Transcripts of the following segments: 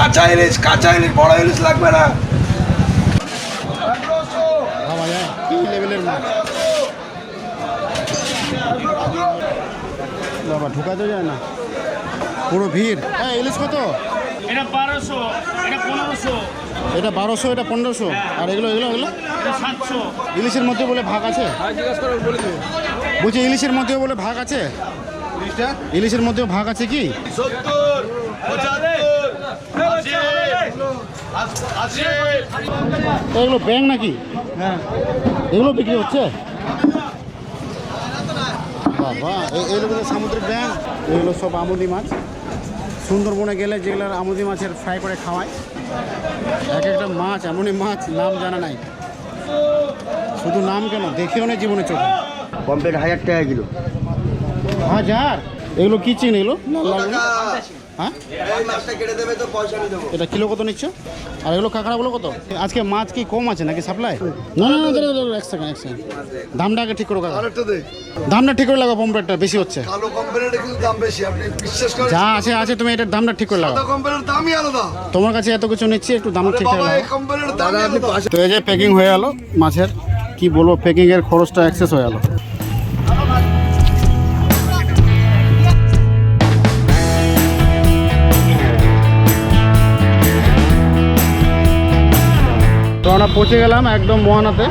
কাঁচা ইলিশ কাঁচা ইলিশ বড় ইলিশ লাগবে না। বাবা ঢুকাতে যায় না। পুরো ভিড়। হ্যাঁ ইলিশ কত? এটা বারোশো এটা পনেরোশো। এটা বারোশো এটা পনেরোশো। আর এগুলো এগুলো এগুলো? সাতশো। ইলিশের মধ্যে বলে ভাগ আছে? বলছি ইলিশের মধ্যেও বলে ভাগ আছে? ইলিশের মধ্যেও ভাগ আছে কি? এগুলো ব্যাং নাকি? হ্যাঁ। এগুলো বিক্রি হচ্ছে? বাবা এগুলো সামুদ্রিক ব্যাং এগুলো সব আমুদি মাছ। সুন্দরবনে গেলে যেগুলো আমুদি মাছের ফ্রাই করে খাওয়ায় এক একটা মাছ এমনই মাছ নাম জানা নাই। শুধু নাম কেন? দেখেও না জীবনে চোখে। কমপ্লিট হাজার টাকা কিলো। হাজার? এগুলো কি চিনি এগুলো? হ্যাঁ? এই মাছটা কেটে দেবে তো পয়সা নিয়ে দেবো। এটা কিলো কত নিচ্ছ? আর এগুলো কাঁকড়াগুলো কত? আজকে মাছ কি কম আছে নাকি সাপ্লাই না না এক সেকেন্ড এক সেকেন্ড দামটা আগে ঠিক করো কাকা। দামটা ঠিক করে লাগাও পম্পলেটটা বেশি হচ্ছে। কালো কোম্পানিটা কিন্তু দাম বেশি আপনি বিশ্বাস করেন? যা আছে আছে তুমি এটার দামটা ঠিক করে লাগাও। সাদা কোম্পানির দামই আলাদা। তোমার কাছে এত কিছু নিচ্ছি একটু দাম ঠিক তো এই যে প্যাকিং হয়ে গেল মাছের কি বলব প্যাকিংয়ের খরচটা অ্যাক্সেস হয়ে গেল তো আমরা পৌঁছে গেলাম একদম মোহানাতে।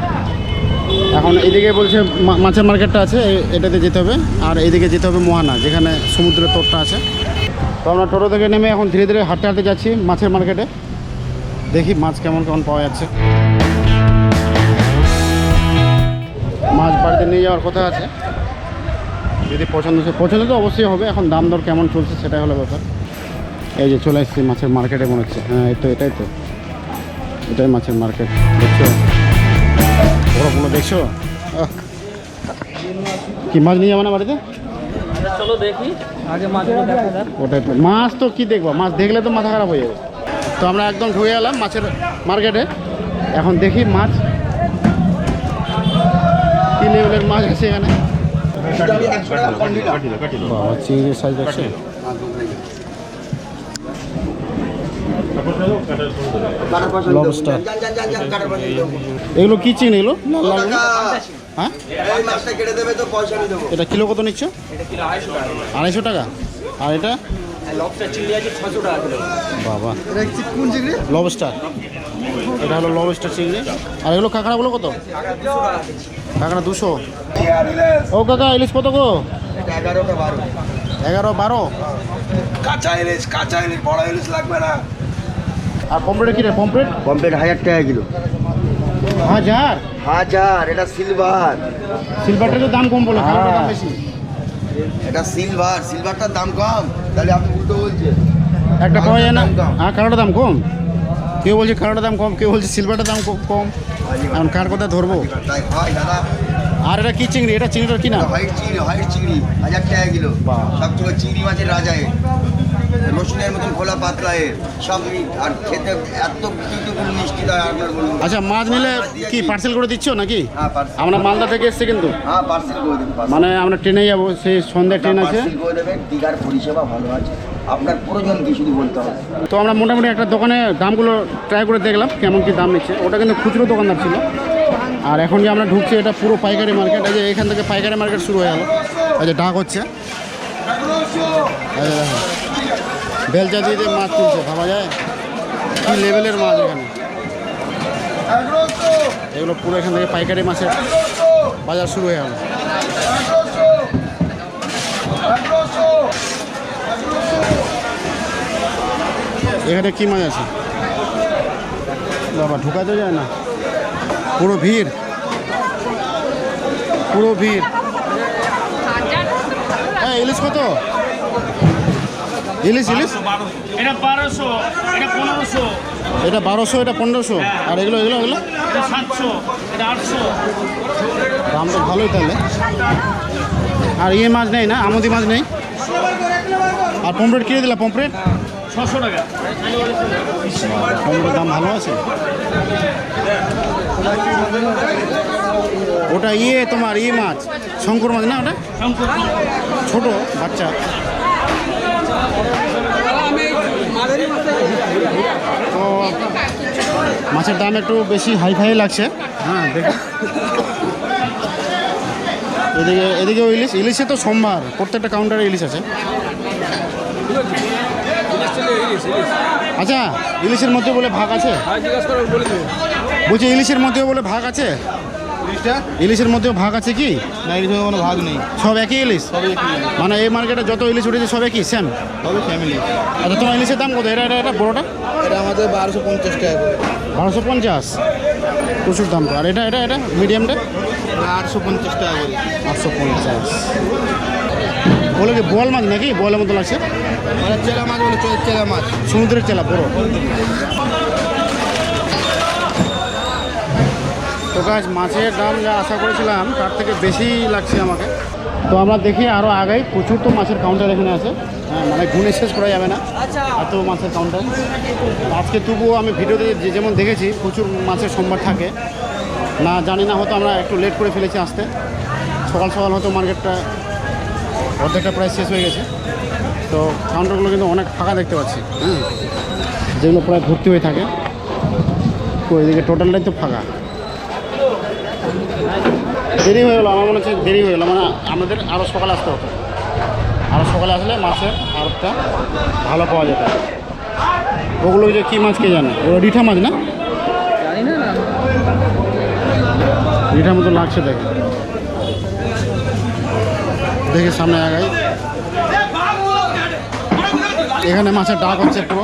এখন এদিকে বলছে মাছের মার্কেটটা আছে এটাতে যেতে হবে। আর এদিকে যেতে হবে মোহানা, যেখানে সমুদ্রের তোরটা আছে। তো আমরা টোটো থেকে নেমে এখন ধীরে ধীরে হাঁটতে হাঁটতে যাচ্ছি মাছের মার্কেটে। দেখি মাছ কেমন কেমন পাওয়া যাচ্ছে। মাছ বাড়িতে নিয়ে যাওয়ার কথা আছে। যদি পছন্দ পছন্দ তো অবশ্যই হবে। এখন দাম দর কেমন চলছে সেটাই হলো ব্যাপার। এই যে চলে এসেছি মাছের মার্কেটে মনে হচ্ছে। হ্যাঁ এই তো, এটাই তো। এটাই মাছের মার্কেট দেখছ? বড়গুলো দেখছ। কি মাছ নিয়ে যাব না বাড়িতে? চলো দেখি। আগে ওটাই তো। মাছ তো কি দেখব? মাছ দেখলে তো মাথা খারাপ হয়ে যাবে। তো আমরা একদম ঢুকে গেলাম মাছের মার্কেটে এখন দেখি মাছ। কি লেভেলের মাছ আছে এখানে? বাবা চিংড়ির সাইজ আছে Lobster. এগুলো কি চিংড়ি এগুলো? হ্যাঁ? এটা কিলো কত নিচ্ছ? আড়াইশো টাকা। আর এটা? বাবা। লবস্টার এটা হলো লবস্টার চিংড়ি। আর এগুলো কাঁকড়াগুলো কত? কাঁকড়া দুশো। ও কাকা ইলিশ কত গো? এগারো বারো। কাঁচা ইলিশ কাঁচা ইলিশ বড় ইলিশ লাগবে না। আর পমপ্লেট কি রে? পমপ্লেট কমপ্লিট হাজার টাকা কিলো। হাজার? হাজার এটা সিলভার সিলভারটার তো দাম কম বলে কাঁকড়াটার দাম হ্যাঁ। বেশি। এটা সিলভার সিলভারটার দাম কম। তাহলে আপনি উল্টো বলছেন একটা পাওয়া যায় না। হ্যাঁ কাঁকড়ার দাম কম? কেউ বলছে কাঁকড়ার দাম কম কেউ বলছে সিলভারটার দাম কম- এখন কার কথা ধরবো? তাই হয় দাদা। আর এটা কি চিংড়ি? এটা চিংড়িটার কি না হোয়াইট চিংড়ি হোয়াইট চিংড়ি। হাজার টাকা কিলো। বাহ। সব থেকে চিংড়ি মাছের রাজা রসুনের মতন খোলা পাতলা এর সব আর খেতে এত বিউটিফুল মিষ্টি দেয় আপনার বলুন আচ্ছা মাছ নিলে কি পার্সেল করে দিচ্ছ নাকি? হ্যাঁ পার্সেল আমরা মালদা থেকে এসছি কিন্তু। হ্যাঁ পার্সেল করে দেবেন মানে আমরা ট্রেনে যাব সেই সন্ধ্যা ট্রেন আছে। পার্সেল করে দেবেন দীঘার পরিষেবা ভালো আছে। আপনার প্রয়োজন কি শুধু বলতে হবে। তো আমরা মোটামুটি একটা দোকানে দামগুলো ট্রাই করে দেখলাম কেমন কি দাম নিচ্ছে। ওটা কিন্তু খুচরো দোকানদার ছিল। আর এখন যে আমরা ঢুকছি এটা পুরো পাইকারি মার্কেট। এই যে এখান থেকে পাইকারি মার্কেট শুরু হয়ে গেল। এই যে ডাক হচ্ছে। দেখো। বেলচা দিয়ে মাছ তুলছে, ভাবা যায়? কি লেভেলের মাছ এখানে? এগুলো পুরো এখান থেকে পাইকারি মাছের বাজার শুরু হয়ে এখানে কি মাছ আছে? বাবা, ঢুকাতে যায় না? পুরো ভিড়? পুরো ভিড়? হ্যাঁ ইলিশ কত? ইলিশ ইলিশ? এটা বারোশো এটা পনেরোশো। এটা বারোশো এটা পনেরোশো। আর এগুলো এগুলো এগুলো? সাতশো এটা আটশো। দাম তো ভালোই তাহলে। আর ইয়ে মাছ নেই না? আমদি মাছ নেই? আর পমপ্লেট কিনে দিলা পমপ্লেট ছশো টাকা। পমপ্লেটের দাম ভালো আছে? ওটা ইয়ে তোমার ইয়ে মাছ শঙ্কর মাছ না ওটা? ছোট বাচ্চা। মাছের দাম একটু বেশি হাই ফাই লাগছে। হ্যাঁ এদিকে এদিকেও ইলিশ। ইলিশে তো সোমবার প্রত্যেকটা কাউন্টারে ইলিশ আছে। আচ্ছা ইলিশের মধ্যে বলে ভাগ আছে? বলছি ইলিশের মধ্যে বলে ভাগ আছে? ইলিশের মধ্যেও ভাগ আছে কি? না এরকম কোনো ভাগ নেই। সব একই ইলিশ? মানে এই মার্কেটে যত ইলিশ উঠেছে সব একই সেম সবই ফ্যামিলি আচ্ছা তোমার ইলিশের দাম কত? এটা এটা এটা বড়োটা? এটা আমাদের বারোশো পঞ্চাশ টাকা বারোশো পঞ্চাশ? প্রচুর দাম আর এটা এটা এটা মিডিয়ামটা আটশো পঞ্চাশ টাকা করে। আটশো পঞ্চাশ। বলে কি বোয়াল মাছ নাকি? বোয়ালের মতো লাগছে? মানে চেলা মাছ বলে চেলা মাছ। সমুদ্রের চেলা বড়। তো গাছ মাছের দাম যা আশা করেছিলাম তার থেকে বেশি লাগছে আমাকে। তো আমরা দেখি আরও আগাই প্রচুর তো মাছের কাউন্টার এখানে আছে। হ্যাঁ মানে গুণে শেষ করা যাবে না। এত মাছের কাউন্টার আজকে তবুও আমি ভিডিওতে যে যেমন দেখেছি প্রচুর মাছের সোমবার থাকে। না জানি না হয়তো আমরা একটু লেট করে ফেলেছি আসতে। সকাল সকাল হয়তো মার্কেটটা অর্ধেকটা প্রায় শেষ হয়ে গেছে। তো কাউন্টারগুলো কিন্তু অনেক ফাঁকা দেখতে পাচ্ছি। হ্যাঁ যেগুলো প্রায় ভর্তি হয়ে থাকে। তো এদিকে টোটালটাই তো ফাঁকা। দেরি হয়ে গেলো আমার মনে হচ্ছে দেরি হয়ে গেলো মানে আমাদের আরও সকালে আসতে হতো। আরও সকালে আসলে মাছের আরবটা ভালো পাওয়া যেত। ওগুলো যে কী মাছ কে জানে? ওগুলো রিঠা মাছ না। রিঠার মতো লাগছে দেখে। দেখে সামনে আগাই। এখানে মাছের ডাক হচ্ছে পুরো।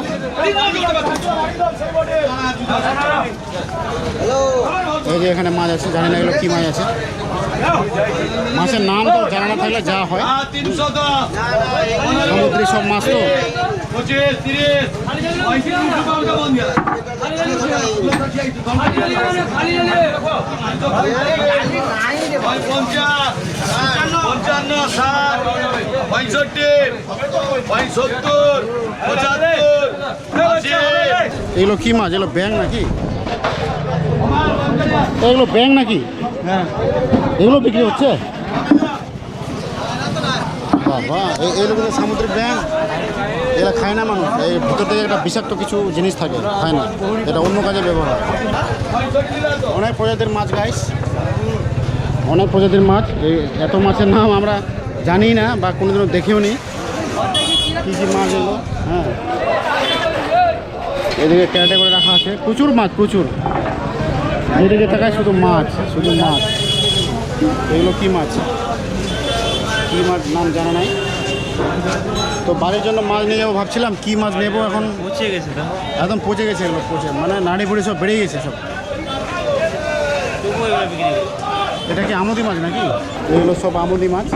এই যে এখানে মাছ আছে জানি না এগুলো কি মাছ আছে। মাছের নাম তো জানা না থাকলে যা হয়। সমুদ্রের সব মাছ তো। পঞ্চান্ন ষাট পঁয়ষট্টি পঁয়সত্তর পঁচাত্তর এগুলো কি মাছ? এগুলো ব্যাং নাকি? এগুলো ব্যাং নাকি? হ্যাঁ। এগুলো বিক্রি হচ্ছে? বাবা এগুলো সামুদ্রিক ব্যাং এরা খায় না মানুষ। এই ভিতর থেকে একটা বিষাক্ত কিছু জিনিস থাকে খায় না। এটা অন্য কাজে ব্যবহার হয়। অনেক প্রজাতির মাছ গাইস অনেক প্রজাতির মাছ। এই এত মাছের নাম আমরা জানি না বা কোনোদিনও দেখেও নি। কী কী মাছ এগুলো? হ্যাঁ। এদিকে ক্যারেটে করে রাখা আছে। প্রচুর মাছ প্রচুর। যেদিকে তাকায় শুধু মাছ শুধু মাছ। এগুলো কি মাছ? কি মাছ? নাম জানা নাই। তো বাড়ির জন্য মাছ নিয়ে যাব ভাবছিলাম কি মাছ নেব এখন? পচে গেছে একদম পচে গেছে এগুলো পচে। মানে নাড়ি বুড়ি সব বেড়ে গেছে সব। এটা কি আমুদি মাছ নাকি? এগুলো সব আমুদি মাছ।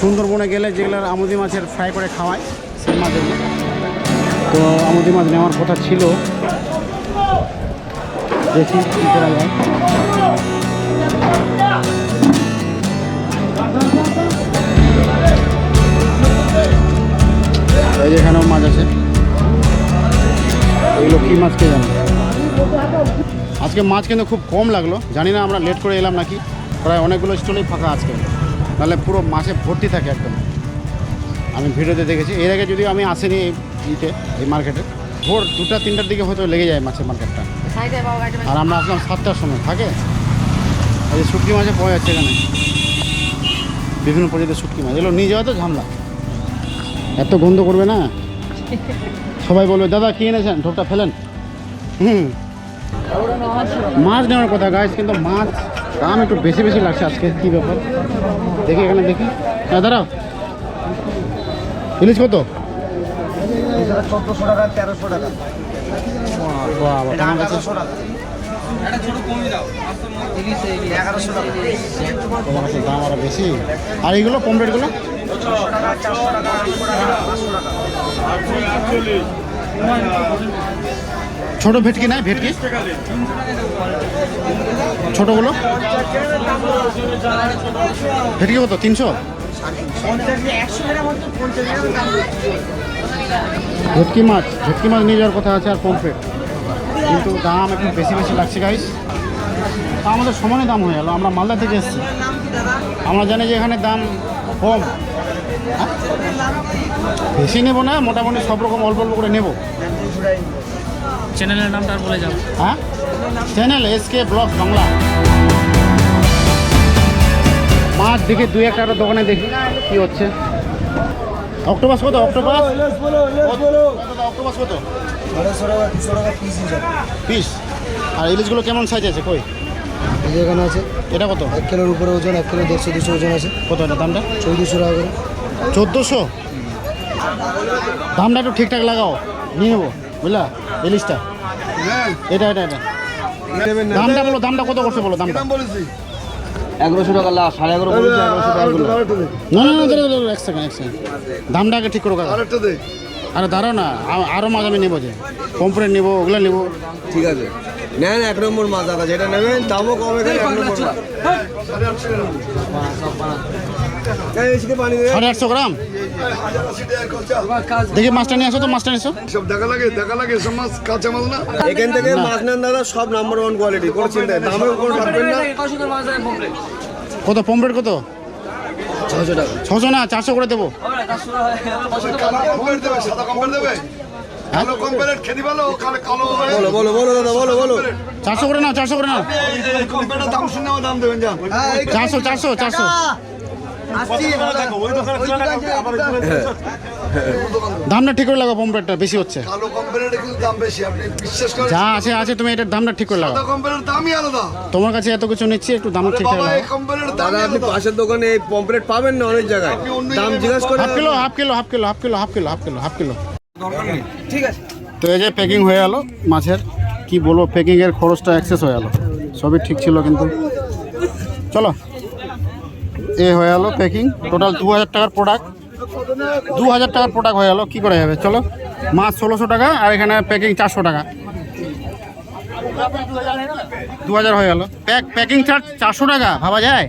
সুন্দরবনে গেলে যেগুলো আমুদি মাছের ফ্রাই করে খাওয়ায় সেই মাছ তো আমুদি মাছ নেওয়ার কথা ছিল। দেখি করা যায়। যে এখানেও মাছ আছে। এগুলো কী মাছ জানে? আজকে মাছ কিন্তু খুব কম লাগল। জানি না আমরা লেট করে এলাম নাকি। প্রায় অনেকগুলো স্টলেই ফাঁকা আজকে। নাহলে পুরো মাছে ভর্তি থাকে একদম। আমি ভিডিওতে দেখেছি। এর আগে যদিও আমি আসিনি ইতে, এই মার্কেটে ভোর দুটা, তিনটার দিকে হয়তো লেগে যায় মাছের মার্কেটটা আর আমরা আসলাম সাতটার সময় থাকে? এই শুটকি মাছে পাওয়া যাচ্ছে এখানে। বিভিন্ন প্রজাতির শুটকি মাছ। এগুলো নিয়ে যাওয়া তো ঝামলা। এত গন্ধ করবে না? সবাই বলবে দাদা কি এনেছেন? ঢোকটা ফেলেন। হুম। মাছ নেওয়ার কথা গাছ কিন্তু মাছ দাম একটু বেশি বেশি লাগছে আজকে। কী ব্যাপার? দেখি এখানে দেখি। হ্যাঁ দাঁড়াও। ইলিশ কত? চোদ্দোশো টাকা তেরোশো টাকা। বাবা তোমার কাছে তোমার কাছে দাম আরও বেশি আর এইগুলো পমপ্লেটগুলো ছোট ভেটকি নাই, ভেটকি? ছোটগুলো? ভেটকি কত, তিনশো? ভেটকি মাছ ভেটকি মাছ নিয়ে যাওয়ার কথা আছে আর পমপ্লেট কিন্তু দাম একটু বেশি বেশি লাগছে গাইস তা আমাদের সমানে দাম হয়ে গেল আমরা মালদা থেকে এসেছি। আমরা জানি যে এখানে দাম কম। বেশি নেব না মোটামুটি সব রকম অল্প অল্প করে নেব। চ্যানেলের নামটা আর বলে যাও। হ্যাঁ? Channel S K vlog Bangla. মাছ দেখে দুই একটা একটা দোকানে দেখি কি হচ্ছে। অক্টোপাস কত? অক্টোপাস? অক্টোপাস কত? আড়াইশো টাকা দুশো টাকা পিস হিসাবে পিস আর ইলিশগুলো কেমন সাইজ আছে? কই? এই যে এখানে আছে। এটা কত? এক কিলোর উপরে ওজন এক কিলো দেড়শো দুশো ওজন আছে। কত এটা দামটা? চৌদ্দশো টাকা করে। চোদ্দোশো? দামটা একটু ঠিকঠাক লাগাও। নিয়ে নেব বুঝলা? ইলিশটা। এটা এটা এটা। দামটা বলো দামটা কত করছে বলো দামটা? এগারোশো টাকা লাস্ট সাড়ে এগারো। না না না এক সেকেন্ড এক সেকেন্ড দামটা আগে ঠিক করো কাকা। আরে দাঁড়াও না আরও মাছ আমি নেব যে। পম্পলেট নেব ওগুলো নেব। ঠিক আছে। নেন এক নম্বর মাছ আছে যেটা নেবেন দামও কম এক নম্বর। সাড়ে আটশো গ্রাম? দেখি মাছটা নিয়ে আসো তো মাছটা নিয়ে এসো সব দেখা লাগে দেখা লাগে সব মাছ কাঁচা মাছ না? এখান থেকে মাছ নেন দাদা সব নাম্বার ওয়ান কোয়ালিটি কোনো চিন্তা কোনো না। কত পম্পলেট কত? ছশো না চারশো করে দেবো। হ্যাঁ? চারশো করে নাও চারশো করে নাও। চারশো চারশো চারশো। দামটা ঠিক করে লাগাও পম্পলেটটা বেশি হচ্ছে। যা আছে আছে তুমি এটার দামটা ঠিক করে লাগাও। তোমার কাছে এত কিছু নিচ্ছি একটু দাম ঠিক করে লাগাও। আপনি পাশের দোকানে এই পম্পলেট পাবেন না অনেক জায়গায়? দাম জিজ্ঞেস করে half kilo half kilo half kilo half kilo half kilo half kilo half kilo. ঠিক আছে। তো এই যে প্যাকিং হয়ে গেলো মাছের কি বলব প্যাকিংয়ের খরচটা অ্যাক্সেস হয়ে গেলো সবই ঠিক ছিল কিন্তু। চলো। এ হয়ে গেলো প্যাকিং টোটাল দু হাজার টাকার প্রোডাক্ট দু হাজার টাকার প্রোডাক্ট হয়ে গেলো। কী করা যাবে? চলো। মাছ ষোলোশো টাকা আর এখানে প্যাকিং চারশো টাকা। দু হাজার হয়ে গেলো। প্যাক প্যাকিং চার্জ চারশো টাকা, ভাবা যায়?